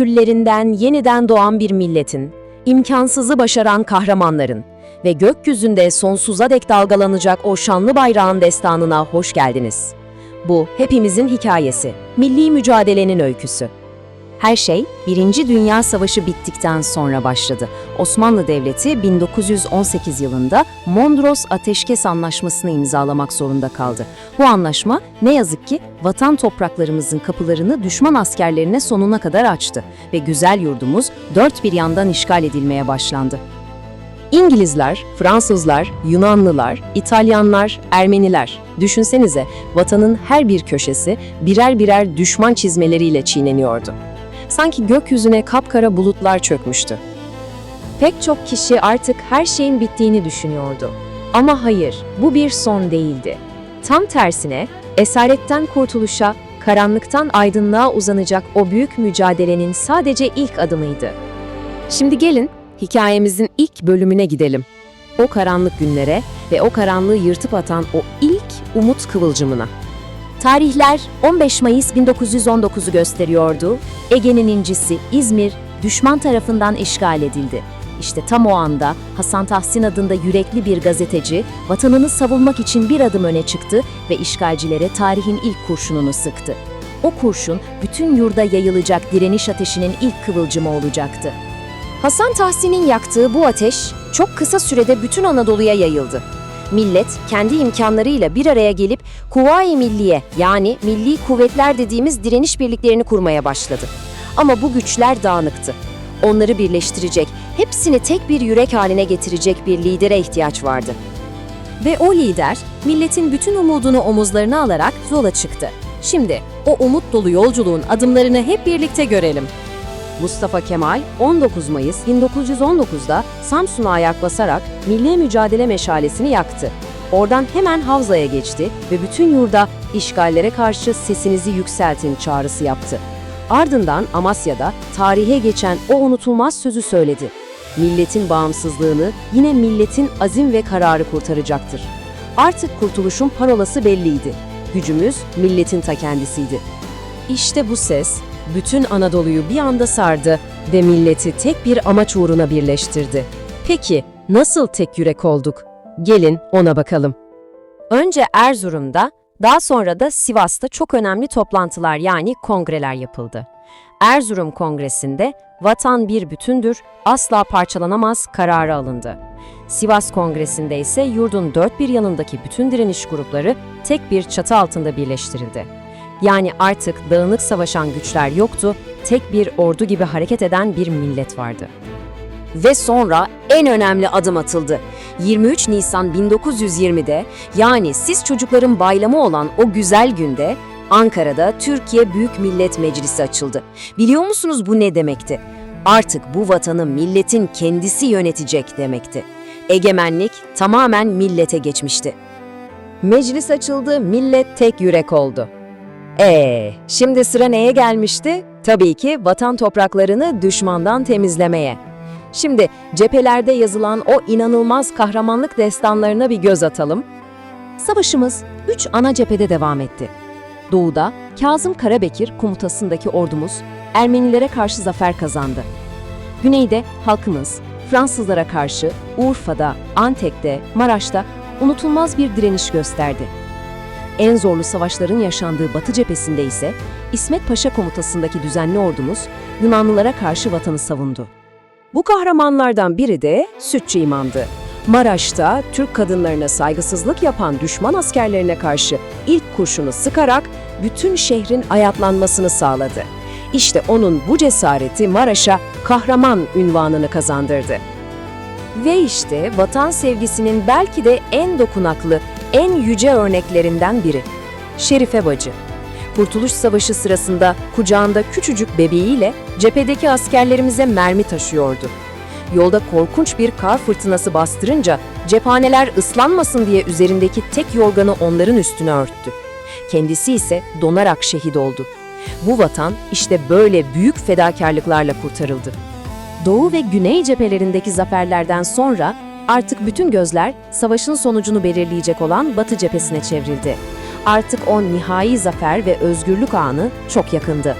küllerinden yeniden doğan bir milletin, imkansızı başaran kahramanların ve gökyüzünde sonsuza dek dalgalanacak o şanlı bayrağın destanına hoş geldiniz. Bu hepimizin hikayesi, milli mücadelenin öyküsü. Her şey Birinci Dünya Savaşı bittikten sonra başladı. Osmanlı Devleti 1918 yılında Mondros Ateşkes Anlaşması'nı imzalamak zorunda kaldı. Bu anlaşma ne yazık ki vatan topraklarımızın kapılarını düşman askerlerine sonuna kadar açtı ve güzel yurdumuz dört bir yandan işgal edilmeye başlandı. İngilizler, Fransızlar, Yunanlılar, İtalyanlar, Ermeniler. Düşünsenize vatanın her bir köşesi birer birer düşman çizmeleriyle çiğneniyordu. Sanki gökyüzüne kapkara bulutlar çökmüştü. Pek çok kişi artık her şeyin bittiğini düşünüyordu. Ama hayır, bu bir son değildi. Tam tersine esaretten kurtuluşa, karanlıktan aydınlığa uzanacak o büyük mücadelenin sadece ilk adımıydı. Şimdi gelin hikayemizin ilk bölümüne gidelim. O karanlık günlere ve o karanlığı yırtıp atan o ilk umut kıvılcımına. Tarihler 15 Mayıs 1919'u gösteriyordu. Ege'nin incisi İzmir düşman tarafından işgal edildi. İşte tam o anda Hasan Tahsin adında yürekli bir gazeteci vatanını savunmak için bir adım öne çıktı ve işgalcilere tarihin ilk kurşununu sıktı. O kurşun bütün yurda yayılacak direniş ateşinin ilk kıvılcımı olacaktı. Hasan Tahsin'in yaktığı bu ateş çok kısa sürede bütün Anadolu'ya yayıldı. Millet kendi imkanlarıyla bir araya gelip Kuvayi Milliye yani Milli Kuvvetler dediğimiz direniş birliklerini kurmaya başladı. Ama bu güçler dağınıktı. Onları birleştirecek, hepsini tek bir yürek haline getirecek bir lidere ihtiyaç vardı. Ve o lider, milletin bütün umudunu omuzlarına alarak yola çıktı. Şimdi o umut dolu yolculuğun adımlarını hep birlikte görelim. Mustafa Kemal 19 Mayıs 1919'da Samsun'a ayak basarak milli mücadele meşalesini yaktı. Oradan hemen Havza'ya geçti ve bütün yurda işgallere karşı sesinizi yükseltin çağrısı yaptı. Ardından Amasya'da tarihe geçen o unutulmaz sözü söyledi. Milletin bağımsızlığını yine milletin azim ve kararı kurtaracaktır. Artık kurtuluşun parolası belliydi. Gücümüz milletin ta kendisiydi. İşte bu ses bütün Anadolu'yu bir anda sardı ve milleti tek bir amaç uğruna birleştirdi. Peki nasıl tek yürek olduk? Gelin ona bakalım. Önce Erzurum'da, daha sonra da Sivas'ta çok önemli toplantılar yani kongreler yapıldı. Erzurum Kongresi'nde vatan bir bütündür, asla parçalanamaz kararı alındı. Sivas Kongresi'nde ise yurdun dört bir yanındaki bütün direniş grupları tek bir çatı altında birleştirildi. Yani artık dağınık savaşan güçler yoktu, tek bir ordu gibi hareket eden bir millet vardı. Ve sonra en önemli adım atıldı. 23 Nisan 1920'de yani siz çocukların bayramı olan o güzel günde Ankara'da Türkiye Büyük Millet Meclisi açıldı. Biliyor musunuz bu ne demekti? Artık bu vatanı milletin kendisi yönetecek demekti. Egemenlik tamamen millete geçmişti. Meclis açıldı, millet tek yürek oldu. Ee, şimdi sıra neye gelmişti? Tabii ki vatan topraklarını düşmandan temizlemeye. Şimdi cephelerde yazılan o inanılmaz kahramanlık destanlarına bir göz atalım. Savaşımız 3 ana cephede devam etti. Doğuda Kazım Karabekir komutasındaki ordumuz Ermenilere karşı zafer kazandı. Güneyde halkımız Fransızlara karşı Urfa'da, Antek'te, Maraş'ta unutulmaz bir direniş gösterdi. En zorlu savaşların yaşandığı Batı cephesinde ise İsmet Paşa komutasındaki düzenli ordumuz Yunanlılara karşı vatanı savundu. Bu kahramanlardan biri de Sütçü İmam'dı. Maraş'ta Türk kadınlarına saygısızlık yapan düşman askerlerine karşı ilk kurşunu sıkarak bütün şehrin ayaklanmasını sağladı. İşte onun bu cesareti Maraş'a kahraman ünvanını kazandırdı. Ve işte vatan sevgisinin belki de en dokunaklı, en yüce örneklerinden biri. Şerife Bacı. Kurtuluş Savaşı sırasında kucağında küçücük bebeğiyle cephedeki askerlerimize mermi taşıyordu. Yolda korkunç bir kar fırtınası bastırınca cephaneler ıslanmasın diye üzerindeki tek yorganı onların üstüne örttü. Kendisi ise donarak şehit oldu. Bu vatan işte böyle büyük fedakarlıklarla kurtarıldı. Doğu ve Güney cephelerindeki zaferlerden sonra artık bütün gözler savaşın sonucunu belirleyecek olan Batı cephesine çevrildi. Artık o nihai zafer ve özgürlük anı çok yakındı.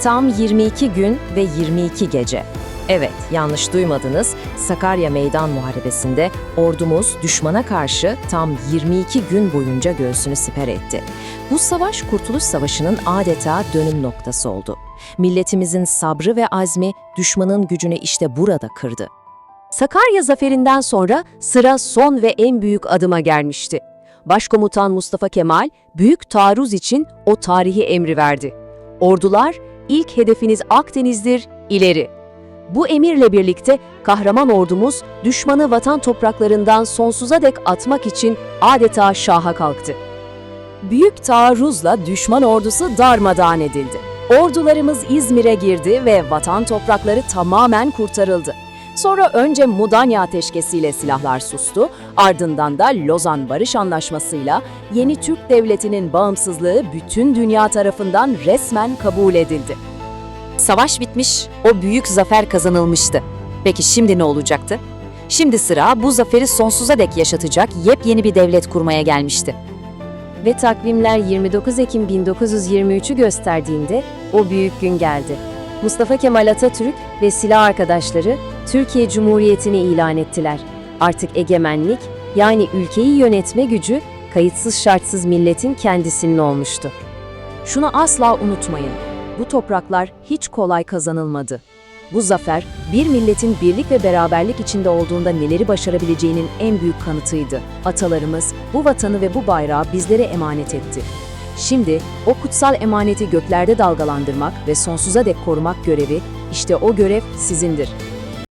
Tam 22 gün ve 22 gece. Evet, yanlış duymadınız. Sakarya Meydan Muharebesi'nde ordumuz düşmana karşı tam 22 gün boyunca göğsünü siper etti. Bu savaş Kurtuluş Savaşı'nın adeta dönüm noktası oldu. Milletimizin sabrı ve azmi düşmanın gücünü işte burada kırdı. Sakarya zaferinden sonra sıra son ve en büyük adıma gelmişti. Başkomutan Mustafa Kemal büyük taarruz için o tarihi emri verdi. Ordular, ilk hedefiniz Akdeniz'dir, ileri. Bu emirle birlikte kahraman ordumuz düşmanı vatan topraklarından sonsuza dek atmak için adeta şaha kalktı. Büyük taarruzla düşman ordusu darmadağın edildi. Ordularımız İzmir'e girdi ve vatan toprakları tamamen kurtarıldı. Sonra önce Mudanya ateşkesiyle silahlar sustu, ardından da Lozan Barış Anlaşması'yla yeni Türk Devleti'nin bağımsızlığı bütün dünya tarafından resmen kabul edildi. Savaş bitmiş, o büyük zafer kazanılmıştı. Peki şimdi ne olacaktı? Şimdi sıra bu zaferi sonsuza dek yaşatacak yepyeni bir devlet kurmaya gelmişti. Ve takvimler 29 Ekim 1923'ü gösterdiğinde o büyük gün geldi. Mustafa Kemal Atatürk ve silah arkadaşları Türkiye Cumhuriyeti'ni ilan ettiler. Artık egemenlik yani ülkeyi yönetme gücü kayıtsız şartsız milletin kendisinin olmuştu. Şunu asla unutmayın. Bu topraklar hiç kolay kazanılmadı. Bu zafer, bir milletin birlik ve beraberlik içinde olduğunda neleri başarabileceğinin en büyük kanıtıydı. Atalarımız bu vatanı ve bu bayrağı bizlere emanet etti. Şimdi o kutsal emaneti göklerde dalgalandırmak ve sonsuza dek korumak görevi, işte o görev sizindir.